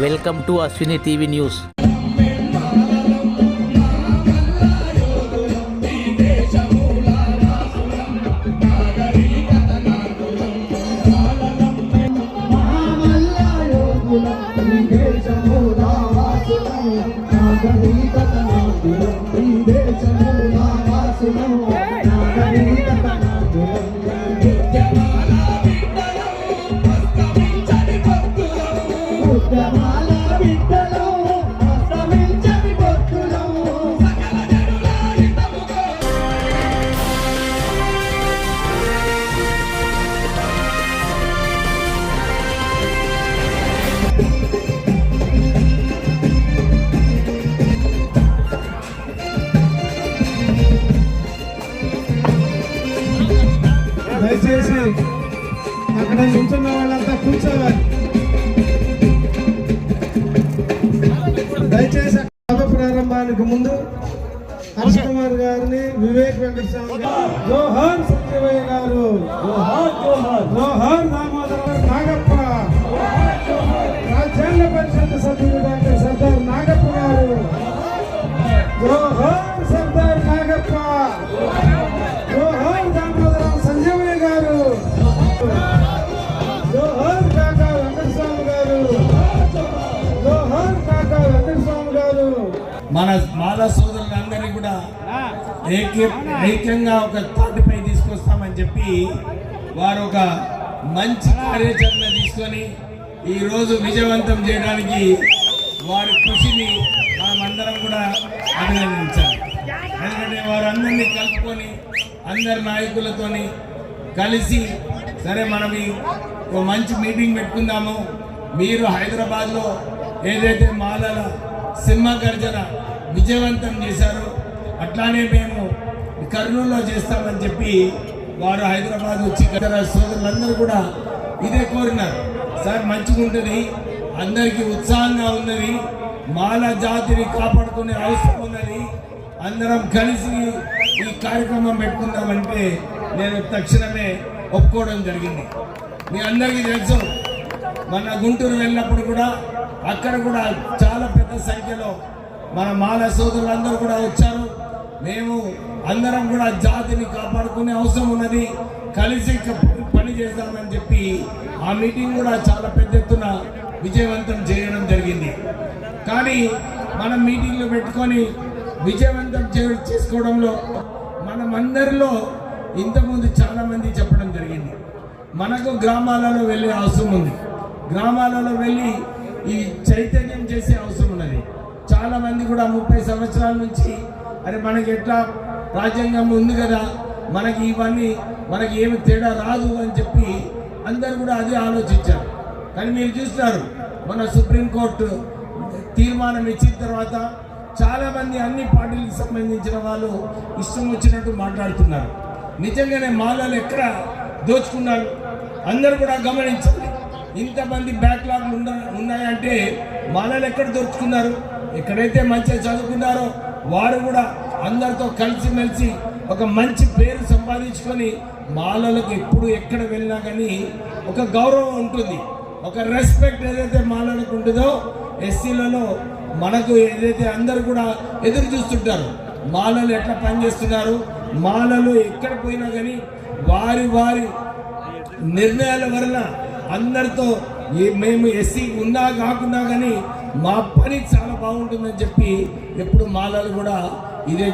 Welcome to Ashwini TV news దయచేసి ప్రారంభానికి ముందు హర్ష కుమార్ గారిని వివేక్ వెంకటస్వామి గారు జోహార్ సత్యవయ్య గారు. జోహార్ దామోదర్ నాగప్ప మన మాల సోదరులందరినీ కూడా ఐక్య ఒక తాటిపై తీసుకొస్తామని చెప్పి వారు ఒక మంచి కార్యాచరణ తీసుకొని ఈరోజు విజయవంతం చేయడానికి వారి కృషిని మనమందరం కూడా అభినందించాలి. ఎందుకంటే వారందరినీ కలుపుకొని అందరి నాయకులతోని కలిసి సరే మనం ఒక మంచి మీటింగ్ పెట్టుకుందాము. మీరు హైదరాబాద్లో ఏదైతే మాలల సింహ గర్జన విజయవంతం చేశారు. అట్లానే మేము కర్నూలులో చేస్తామని చెప్పి వారు హైదరాబాద్ వచ్చి సోదరులందరూ కూడా ఇదే కోరినారు. సార్ మంచిగా ఉంటుంది. అందరికీ ఉత్సాహంగా ఉన్నది. మాల జాతిని కాపాడుకునే అవసరం ఉన్నది. అందరం కలిసి ఈ కార్యక్రమం పెట్టుకుందామంటే నేను తక్షణమే ఒప్పుకోవడం జరిగింది. మీ అందరికీ తెలుసు మన గుంటూరు వెళ్ళినప్పుడు కూడా అక్కడ కూడా చాలా పెద్ద సంఖ్యలో మన మాల సోదరులందరూ కూడా వచ్చారు. మేము అందరం కూడా జాతిని కాపాడుకునే అవసరం ఉన్నది. కలిసి పని చేద్దామని చెప్పి ఆ మీటింగ్ కూడా చాలా పెద్ద ఎత్తున విజయవంతం చేయడం జరిగింది. కానీ మనం మీటింగ్లు పెట్టుకొని విజయవంతం చేసుకోవడంలో మనం అందరిలో ఇంతకుముందు చాలామంది చెప్పడం జరిగింది. మనకు గ్రామాలలో వెళ్ళే అవసరం ఉంది. గ్రామాలలో వెళ్ళి ఈ చైతన్యం చేసే అవసరం ఉన్నది. చాలా మంది కూడా ముప్పై సంవత్సరాల నుంచి అరే మనకి ఎట్లా రాజ్యాంగం ఉంది కదా మనకి ఇవన్నీ మనకి ఏమి తేడా రాదు అని చెప్పి అందరు కూడా అదే ఆలోచించారు. కానీ మీరు చూస్తున్నారు మన సుప్రీంకోర్టు తీర్మానం ఇచ్చిన తర్వాత చాలామంది అన్ని పార్టీలకు సంబంధించిన వాళ్ళు ఇష్టం వచ్చినట్టు మాట్లాడుతున్నారు. నిజంగానే మాలలు ఎక్కడ దోచుకున్నారు? అందరూ కూడా గమనించాలి. ఇంతమంది బ్యాక్లాగ్లు ఉన్న ఉన్నాయంటే మాలలు ఎక్కడ దోచుకున్నారు ఎక్కడైతే మంచిగా చదువుకున్నారో వారు కూడా అందరితో కలిసిమెలిసి ఒక మంచి పేరు సంపాదించుకొని మాలలకు ఎప్పుడు ఎక్కడ వెళ్ళినా కానీ ఒక గౌరవం ఉంటుంది. ఒక రెస్పెక్ట్ ఏదైతే మాలలకు ఉంటుందో ఎస్సీలలో మనకు ఏదైతే అందరు కూడా ఎదురు చూస్తుంటారు మాలలు ఎట్లా పనిచేస్తున్నారు మాలలు ఎక్కడ పోయినా కానీ వారి వారి నిర్ణయాల వలన అందరితో ఏ- మేము ఎస్సీ ఉన్నా కాకుండా కానీ మా పని చాలా బాగుంటుందని చెప్పి ఎప్పుడు మాలలు కూడా ఇదే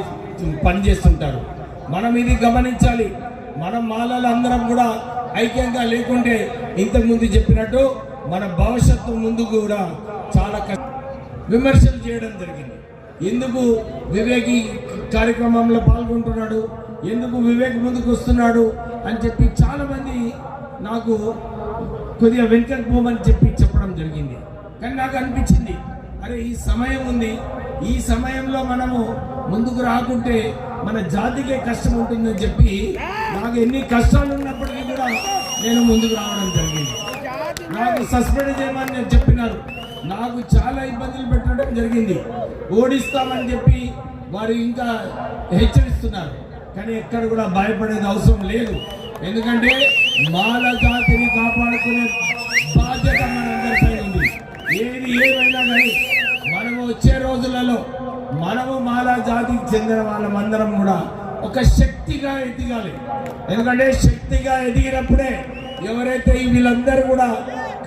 పని చేస్తుంటారు. మనం ఇది గమనించాలి. మనం మాలలు అందరం కూడా ఐక్యంగా లేకుంటే ఇంతకుముందు చెప్పినట్టు మన భవిష్యత్తు ముందు కూడా చాలా కష్టం విమర్శలు చేయడం జరిగింది. ఎందుకు వివేకి కార్యక్రమంలో పాల్గొంటున్నాడు? ఎందుకు వివేక్ ముందుకు వస్తున్నాడు? అని చెప్పి చాలామంది నాకు కొద్దిగా వెనుకకు పోమని చెప్పి చెప్పడం జరిగింది. కానీ నాకు అనిపించింది అరే ఈ సమయం ఉంది. ఈ సమయంలో మనము ముందుకు రాకుంటే మన జాతికే కష్టం ఉంటుందని చెప్పి నాకు ఎన్ని కష్టాలు ఉన్నప్పటికీ కూడా నేను ముందుకు రావడం జరిగింది. నాకు సస్పెండ్ చేయమని నేను చెప్పినారు. నాకు చాలా ఇబ్బందులు పెట్టడం జరిగింది. ఓడిస్తామని చెప్పి వారు ఇంకా హెచ్చరిస్తున్నారు. కానీ ఎక్కడ కూడా భయపడేది అవసరం లేదు. ఎందుకంటే మాల జాతిని కాపాడుకునే చెందిన వాళ్ళమందరం కూడా ఒక శక్తిగా ఎదగాలి. ఎందుకంటే శక్తిగా ఎదిగినప్పుడే ఎవరైతే వీళ్ళందరూ కూడా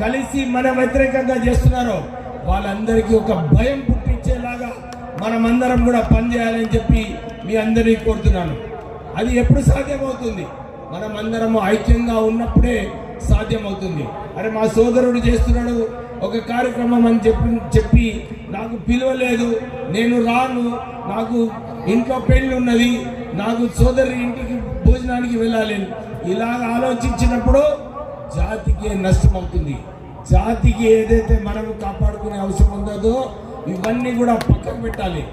కలిసి మన వ్యతిరేకంగా చేస్తున్నారో వాళ్ళందరికీ ఒక భయం పుట్టించేలాగా మనమందరం కూడా పనిచేయాలని చెప్పి మీ అందరినీ కోరుతున్నాను. అది ఎప్పుడు సాధ్యమవుతుంది? మనమందరము ఐక్యంగా ఉన్నప్పుడే సాధ్యమవుతుంది. అరే మా సోదరుడు చేస్తున్నాడు ఒక కార్యక్రమం అని చెప్పి చెప్పి నాకు పిలవలేదు. నేను రాను. నాకు ఇంట్లో పెళ్ళి ఉన్నది. నాకు సోదరి ఇంటికి భోజనానికి వెళ్ళాలి. ఇలాగ ఆలోచించినప్పుడు జాతికి నష్టం అవుతుంది జాతికి ఏదైతే మనము కాపాడుకునే అవసరం ఉందో ఇవన్నీ కూడా పక్కకు పెట్టాలి.